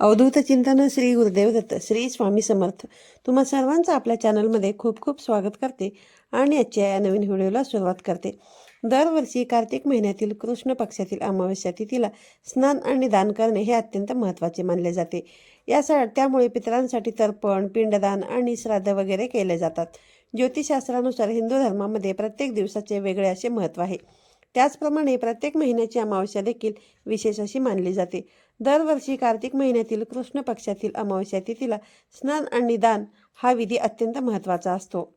अवधूत चिंतन श्री गुरुदेव दत्त श्री स्वामी समर्थ. तुम्हा सर्वांचं आपल्या चॅनलमध्ये खूप खूप स्वागत करते आणि आजच्या या नवीन व्हिडिओला सुरुवात करते. दरवर्षी कार्तिक महिन्यातील कृष्ण पक्षातील अमावस्या तिथीला स्नान आणि दान करणे हे अत्यंत महत्त्वाचे मानले जाते. यासा त्यामुळे पितरांसाठी तर्पण पिंडदान आणि श्राद्ध वगैरे केले जातात. ज्योतिषशास्त्रानुसार हिंदू धर्मामध्ये प्रत्येक दिवसाचे वेगळे असे महत्त्व आहे. त्याचप्रमाणे प्रत्येक महिन्याची अमावस्या देखील विशेष अशी मानली जाते. दरवर्षी कार्तिक महिन्यातील कृष्ण पक्षातील अमावस्या तिथीला स्नान आणि दान हा विधी अत्यंत महत्त्वाचा असतो.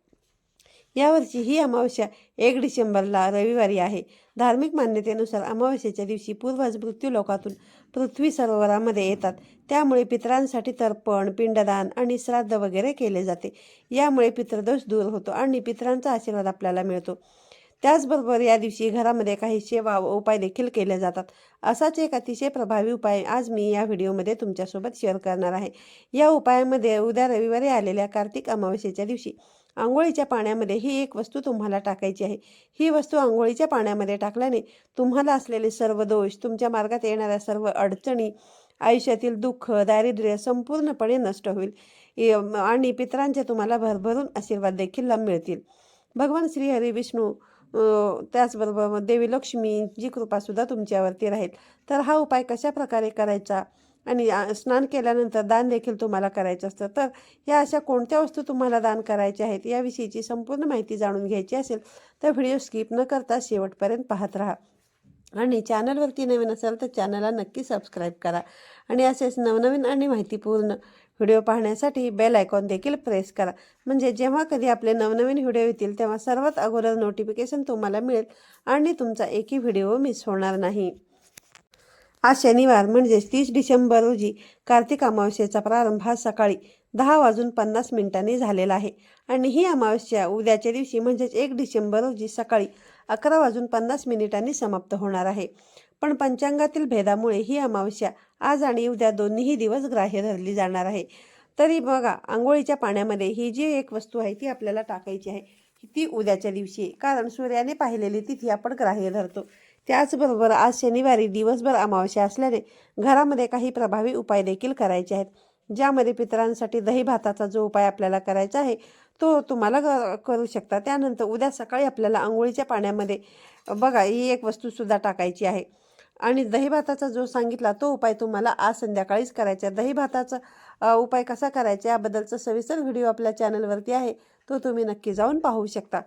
यावर्षी ही अमावस्या एक डिसेंबरला रविवारी आहे. धार्मिक मान्यतेनुसार अमावस्येच्या दिवशी पूर्वज मृत्यूलोकातून पृथ्वी सरोवरामध्ये येतात. त्यामुळे पितरांसाठी तर्पण पिंडदान आणि श्राद्ध वगैरे केले जाते. यामुळे पितृदोष दूर होतो आणि पितरांचा आशीर्वाद आपल्याला मिळतो. त्याचबरोबर या दिवशी घरामध्ये काही सेवा व उपाय देखील केले जातात. असाच एक अतिशय प्रभावी उपाय आज मी या व्हिडिओमध्ये तुमच्यासोबत शेअर करणार आहे. या उपायामध्ये उद्या रविवारी आलेल्या कार्तिक अमावस्येच्या दिवशी आंघोळीच्या पाण्यामध्ये ही एक वस्तू तुम्हाला टाकायची आहे. ही वस्तू आंघोळीच्या पाण्यामध्ये टाकल्याने तुम्हाला असलेले सर्व दोष तुमच्या मार्गात येणाऱ्या सर्व अडचणी आयुष्यातील दुःख दारिद्र्य संपूर्णपणे नष्ट होईल. आणि पितरांचे तुम्हाला भरभरून आशीर्वाद देखील मिळतील. भगवान श्री हरी विष्णू त्याचबरोबर देवी लक्ष्मीची कृपासुद्धा तुमच्यावरती राहील. तर हा उपाय कशा प्रकारे करायचा? आणि स्नान केल्यानंतर दान देखील तुम्हाला करायचं असतं. तर या अशा कोणत्या वस्तू तुम्हाला दान करायच्या आहेत याविषयीची संपूर्ण माहिती जाणून घ्यायची असेल तर व्हिडिओ स्किप न करता शेवटपर्यंत पाहत राहा. आणि चॅनलवरती नवीन असाल तर चॅनलला नक्की सबस्क्राईब करा. आणि असेच नवनवीन आणि माहितीपूर्ण व्हिडिओ पाहण्यासाठी बेल आयकॉन देखील प्रेस करा. म्हणजे जेव्हा कधी आपले नवनवीन व्हिडिओ येतील तेव्हा सर्वात अगोदर नोटिफिकेशन तुम्हाला मिळेल आणि तुमचा एकही व्हिडिओ मिस होणार नाही. आज शनिवार म्हणजेच तीस डिसेंबर रोजी कार्तिक अमावस्येचा प्रारंभ हा सकाळी दहा वाजून पन्नास मिनिटांनी झालेला आहे. आणि ही अमावस्या उद्याच्या दिवशी म्हणजेच एक डिसेंबर रोजी सकाळी अकरा वाजून पन्नास मिनिटांनी समाप्त होणार आहे. पण पंचांगातील भेदामुळे ही अमावस्या आज आणि उद्या दोन्हीही दिवस ग्राह्य धरली जाणार आहे. तरी बघा आंघोळीच्या पाण्यामध्ये ही जी एक वस्तू आहे ती आपल्याला टाकायची आहे ती उद्याच्या दिवशी. आहे. कारण सूर्याने पाहिलेली तिथी आपण ग्राह्य धरतो. त्याचबरोबर आज शनिवारी दिवसभर अमावस्या असल्याने घरामध्ये काही प्रभावी उपाय देखील करायचे आहेत. ज्यामध्ये पितरांसाठी दही भाताचा जो उपाय आपल्याला करायचा आहे तो तुम्हाला क- करू शकता. त्यानंतर उद्या सकाळी आपल्याला आंघोळीच्या पाण्यामध्ये बघा ही एक वस्तूसुद्धा टाकायची आहे. आणि दहीभाताचा जो सांगितला तो उपाय तुम्हाला आज संध्याकाळीच करायचा आहे. दहीभाताचा उपाय कसा करायचा याबद्दलचा सविस्तर व्हिडिओ आपल्या चॅनलवरती आहे. तो तुम्ही नक्की जाऊन पाहू शकता.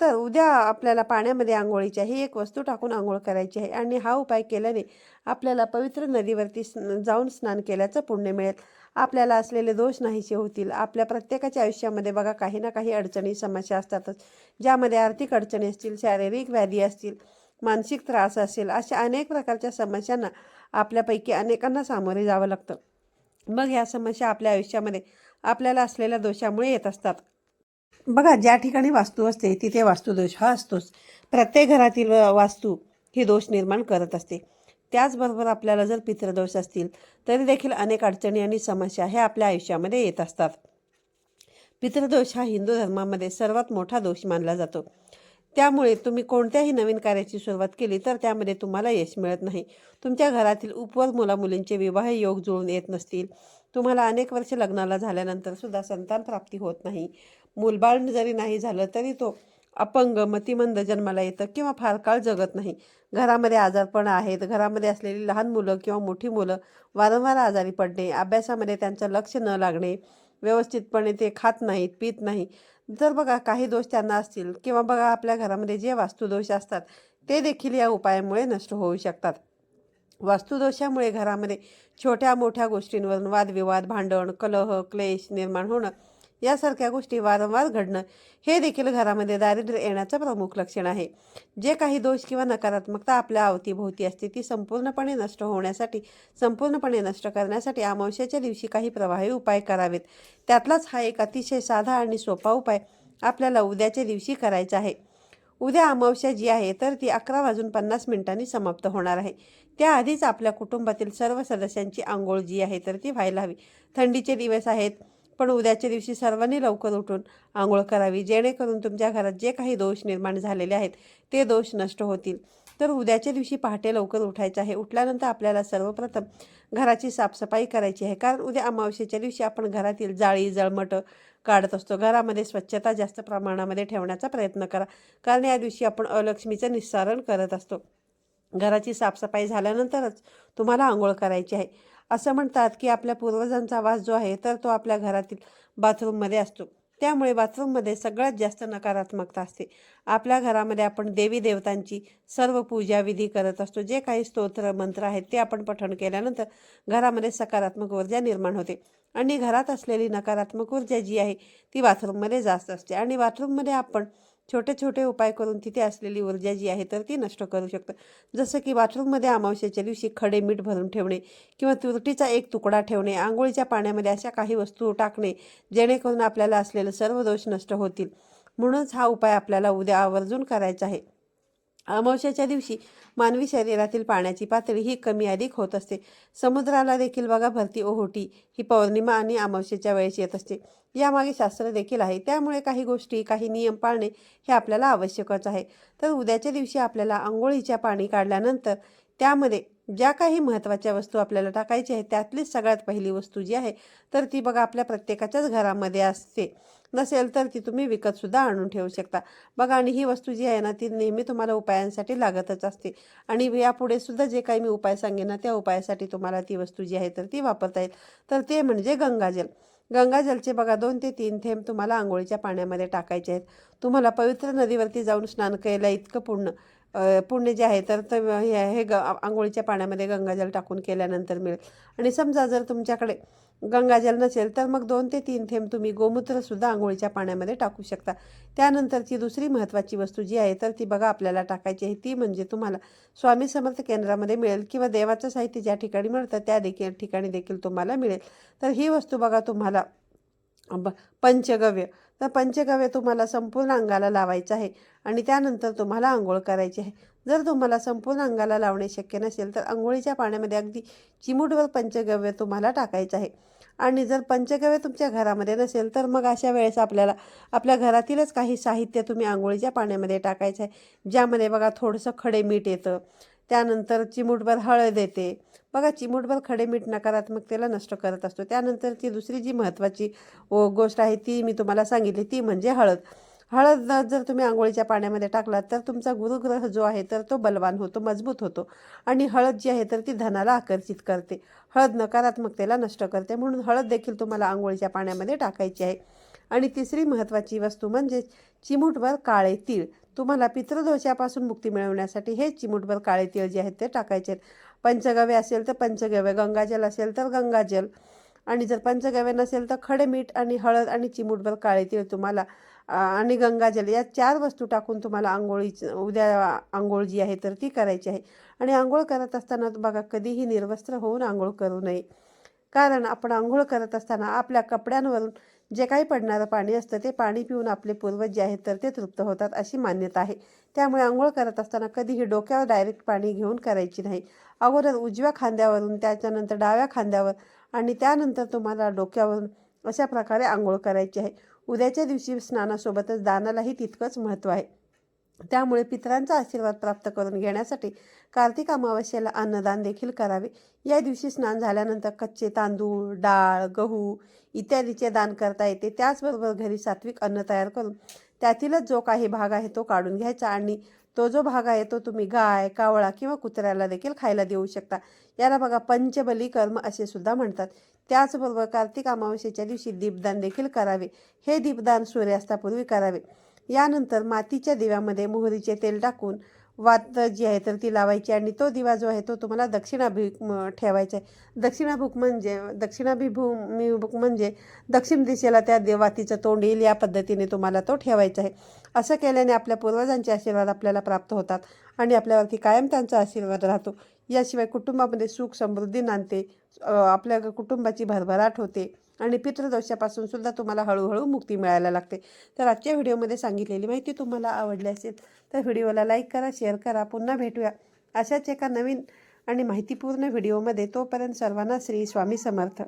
तर उद्या आपल्याला पाण्यामध्ये आंघोळीची ही एक वस्तू टाकून आंघोळ करायची आहे. आणि हा उपाय केल्याने आपल्याला पवित्र नदीवरती जाऊन स्नान केल्याचं पुण्य मिळेल. आपल्याला असलेले दोष नाहीसे होतील. आपल्या प्रत्येकाच्या आयुष्यामध्ये बघा काही ना काही अडचणी समस्या असतातच. ज्यामध्ये आर्थिक अडचणी असतील शारीरिक व्याधी असतील मानसिक त्रास असेल अशा अनेक प्रकारच्या समस्यांना आपल्यापैकी अनेकांना सामोरे जावं लागतं. मग ह्या समस्या आपल्या आयुष्यामध्ये आपल्याला असलेल्या दोषामुळे येत असतात. बघा ज्या ठिकाणी वास्तू असते तिथे वास्तुदोष हा असतोच. प्रत्येक घरातील वास्तू ही दोष निर्माण करत असते. त्याचबरोबर आपल्याला जर पितृदोष असतील तरी देखील अनेक अडचणी आणि समस्या ह्या आपल्या आयुष्यामध्ये येत असतात. पितृदोष हा हिंदू धर्मामध्ये सर्वात मोठा दोष मानला जातो. त्यामुळे तुम्ही कोणत्याही नवीन कार्याची सुरुवात केली तर त्यामध्ये तुम्हाला यश मिळत नाही. तुमच्या घरातील उपवर मुलामुलींचे विवाह योग जुळून येत नसतील. तुम्हाला अनेक वर्ष लग्नाला झाल्यानंतर सुद्धा संतान प्राप्ती होत नाही. मूलबाळ जरी नाही झालं तरी तो अपंग मतिमंद जन्माला येतं किंवा फार काळ जगत नाही. घरामध्ये आजारपण आहेत. घरामध्ये असलेली लहान मुलं किंवा मोठी मुलं वारंवार आजारी पडणे अभ्यासामध्ये त्यांचं लक्ष न लागणे व्यवस्थितपणे ते खात नाहीत पित नाही जर बघा काही दोष त्यांना असतील किंवा बघा आपल्या घरामध्ये जे वास्तुदोष असतात ते देखील या उपायामुळे नष्ट होऊ शकतात. वास्तुदोषामुळे घरामध्ये छोट्या मोठ्या गोष्टींवरून वादविवाद भांडण कलह क्लेश निर्माण होणं यासारख्या गोष्टी वारंवार घडणं हे देखील घरामध्ये दारिद्र्य येण्याचं प्रमुख लक्षण आहे. जे काही दोष किंवा नकारात्मकता आपल्या अवतीभोवती असते ती संपूर्णपणे नष्ट होण्यासाठी संपूर्णपणे नष्ट करण्यासाठी अमावश्याच्या दिवशी काही प्रभावी उपाय करावेत. त्यातलाच हा एक अतिशय साधा आणि सोपा उपाय आपल्याला उद्याच्या दिवशी करायचा आहे. उद्या अमावस्या जी आहे तर ती अकरा वाजून पन्नास मिनिटांनी समाप्त होणार आहे. त्याआधीच आपल्या कुटुंबातील सर्व सदस्यांची आंघोळ जी आहे तर ती व्हायला हवी. थंडीचे दिवस आहेत पण उद्याच्या दिवशी सर्वांनी लवकर उठून आंघोळ करावी जेणेकरून तुमच्या घरात जे काही दोष निर्माण झालेले आहेत ते दोष नष्ट होतील. तर उद्याच्या दिवशी पहाटे लवकर उठायचं आहे. उठल्यानंतर आपल्याला सर्वप्रथम घराची साफसफाई करायची आहे. कारण उद्या अमावस्येच्या दिवशी आपण घरातील जाळी जळमटं काढत असतो. घरामध्ये स्वच्छता जास्त प्रमाणामध्ये ठेवण्याचा प्रयत्न करा. कारण या दिवशी आपण अलक्ष्मीचं निस्सारण करत असतो. घराची साफसफाई झाल्यानंतरच तुम्हाला आंघोळ करायची आहे. असं म्हणतात की आपल्या पूर्वजांचा वास जो आहे तर तो आपल्या घरातील बाथरूममध्ये असतो. त्यामुळे बाथरूममध्ये सगळ्यात जास्त नकारात्मकता असते. आपल्या घरामध्ये आपण देवी देवतांची सर्व पूजा विधी करत असतो. जे काही स्तोत्र मंत्र आहेत ते आपण पठण केल्यानंतर घरामध्ये सकारात्मक ऊर्जा निर्माण होते. आणि घरात असलेली नकारात्मक ऊर्जा जी आहे ती बाथरूममध्ये जास्त असते. आणि बाथरूममध्ये आपण छोटे छोटे उपाय करून तिथे असलेली ऊर्जा जी आहे तर ती नष्ट करू शकतं. जसं की बाथरूममध्ये अमावस्याच्या दिवशी खडे मीठ भरून ठेवणे किंवा तुरटीचा एक तुकडा ठेवणे आंघोळीच्या पाण्यामध्ये अशा काही वस्तू टाकणे जेणेकरून आपल्याला असलेले सर्व दोष नष्ट होतील. म्हणूनच हा उपाय आपल्याला उद्या आवर्जून करायचा आहे. अमावश्याच्या दिवशी मानवी शरीरातील पाण्याची पातळी ही कमी अधिक होत असते. समुद्राला देखील बघा भरती ओहोटी ही पौर्णिमा आणि अमावश्याच्या वेळेस येत असते. यामागे शास्त्र देखील आहे. त्यामुळे काही गोष्टी काही नियम पाळणे हे आपल्याला आवश्यकच आहे. तर उद्याच्या दिवशी आपल्याला आंघोळीच्या पाणी काढल्यानंतर त्यामध्ये ज्या काही महत्त्वाच्या वस्तू आपल्याला टाकायची आहे त्यातलीच सगळ्यात पहिली वस्तू जी आहे तर ती बघा आपल्या प्रत्येकाच्याच घरामध्ये असते. नसेल तर ती तुम्ही विकतसुद्धा आणून ठेवू शकता. बघा आणि ही वस्तू जी आहे ना ती नेहमी तुम्हाला उपायांसाठी लागतच असते. आणि यापुढे सुद्धा जे काही मी उपाय सांगेन ना त्या उपायासाठी तुम्हाला ती वस्तू जी आहे तर ती वापरता येईल. तर ते म्हणजे गंगाजल गंगाजलचे बघा दोन ते तीन थेंब तुम्हाला आंघोळीच्या पाण्यामध्ये टाकायचे आहेत. तुम्हाला पवित्र नदीवरती जाऊन स्नान केलं इतकं पूर्ण. पुण्य जे आहे तर हे हे ग आंघोळीच्या पाण्यामध्ये गंगाजल टाकून केल्यानंतर मिळेल. आणि समजा जर तुमच्याकडे गंगाजल नसेल तर मग दोन ते तीन थेंब तुम्ही गोमूत्रसुद्धा आंघोळीच्या पाण्यामध्ये टाकू शकता. त्यानंतरची दुसरी महत्त्वाची वस्तू जी आहे तर ती बघा आपल्याला टाकायची आहे ती म्हणजे तुम्हाला स्वामी समर्थ केंद्रामध्ये मिळेल किंवा देवाचं साहित्य ज्या ठिकाणी मिळतं त्या देखील ठिकाणी देखील तुम्हाला मिळेल. तर ही वस्तू बघा तुम्हाला ब- पंचगव्य. तर पंचगव्य तुम्हाला संपूर्ण अंगाला लावायचं आहे आणि त्यानंतर तुम्हाला आंघोळ करायची आहे. जर तुम्हाला संपूर्ण अंगाला लावणे शक्य नसेल तर आंघोळीच्या पाण्यामध्ये अगदी चिमूटवर पंचगव्य तुम्हाला टाकायचं आहे. आणि जर पंचगव्य तुमच्या घरामध्ये नसेल तर मग अशा वेळेस आपल्याला आपल्या घरातीलच काही साहित्य तुम्ही आंघोळीच्या पाण्यामध्ये टाकायचं आहे. ज्यामध्ये बघा थोडंसं खडे मीठ येतं त्यानंतर चिमूटभर हळद येते. बघा चिमूटभर खडे मीठ नकारात्मकतेला नष्ट करत असतो. त्यानंतर ती दुसरी जी महत्त्वाची गोष्ट आहे ती मी तुम्हाला सांगितली ती म्हणजे हळद. हळद जर तुम्ही आंघोळीच्या पाण्यामध्ये टाकलात तर तुमचा गुरुग्रह जो आहे तर तो बलवान होतो मजबूत होतो. आणि हळद जी आहे तर ती धनाला आकर्षित करते. हळद नकारात्मकतेला नष्ट करते. म्हणून हळद देखील तुम्हाला आंघोळीच्या पाण्यामध्ये टाकायची आहे. आणि तिसरी महत्त्वाची वस्तू म्हणजे चिमूटभर काळे तीळ. तुम्हाला पितृदोषापासून मुक्ती मिळवण्यासाठी हे चिमूटभर काळे तिळ जे आहेत ते टाकायचे पंचगव्य असेल तर पंचगव्य गंगाजल असेल तर गंगाजल आणि जर पंचगव्य नसेल तर खडे मीठ आणि हळद आणि चिमूटभर काळे तिळ तुम्हाला आणि गंगाजल या चार वस्तू टाकून तुम्हाला आंघोळी उद्या आंघोळ जी आहे तर ती करायची आहे. आणि आंघोळ करत असताना बघा कधीही निर्वस्त्र होऊन आंघोळ करू नये. कारण आपण आंघोळ करत असताना आपल्या कपड्यांवरून जे काही पडणारं पाणी असतं ते पाणी पिऊन आपले पूर्वज जे आहेत तर ते तृप्त होतात अशी मान्यता आहे. त्यामुळे आंघोळ करत असताना कधीही डोक्यावर डायरेक्ट पाणी घेऊन करायची नाही. अगोदर उजव्या खांद्यावरून त्याच्यानंतर डाव्या खांद्यावर आणि त्यानंतर तुम्हाला डोक्यावरून अशा प्रकारे आंघोळ करायची आहे. उद्याच्या दिवशी स्नानासोबतच दानालाही तितकंच महत्त्व आहे. त्यामुळे पितरांचा आशीर्वाद प्राप्त करून घेण्यासाठी कार्तिक अमावस्येला अन्नदान देखील करावे. या दिवशी स्नान झाल्यानंतर कच्चे तांदूळ डाळ गहू इत्यादीचे दान करता येते. त्याचबरोबर घरी सात्विक अन्न तयार करून त्यातीलच जो काही भाग आहे तो काढून घ्यायचा आणि तो जो भाग आहे तो तुम्ही गाय कावळा किंवा कुत्र्याला देखील खायला देऊ शकता. याला बघा पंचबली कर्म असे सुद्धा म्हणतात. त्याचबरोबर कार्तिक अमावस्येच्या दिवशी दीपदान देखील करावे. हे दीपदान सूर्यास्तापूर्वी करावे. यानंतर मातीच्या दिव्यामध्ये मोहरीचे तेल टाकून वात जी आहे तर ती लावायची आणि तो दिवा जो आहे तो तुम्हाला दक्षिणाभिमुख ठेवायचा आहे. दक्षिणाभिमुख म्हणजे दक्षिणाभिमुख म्हणजे दक्षिण दिशेला त्या देवातीचं तोंड येईल या पद्धतीने तुम्हाला तो ठेवायचा आहे. असं केल्याने आपल्या पूर्वजांचे आशीर्वाद आपल्याला प्राप्त होतात आणि आपल्यावरती कायम त्यांचा आशीर्वाद राहतो. याशिवाय कुटुंबामध्ये सुख समृद्धी नांदते. आपल्या कुटुंबाची भरभराट होते. आणि पितृदोषापासून सुद्धा तुम्हाला हळूहळू मुक्ती मिळायला लागते. तर आजच्या व्हिडिओमध्ये सांगितलेली माहिती तुम्हाला आवडली असेल तर व्हिडिओला लाईक करा शेअर करा. पुन्हा भेटूया अशाच एका नवीन आणि माहितीपूर्ण व्हिडिओमध्ये. तोपर्यंत सर्वांना श्री स्वामी समर्थ.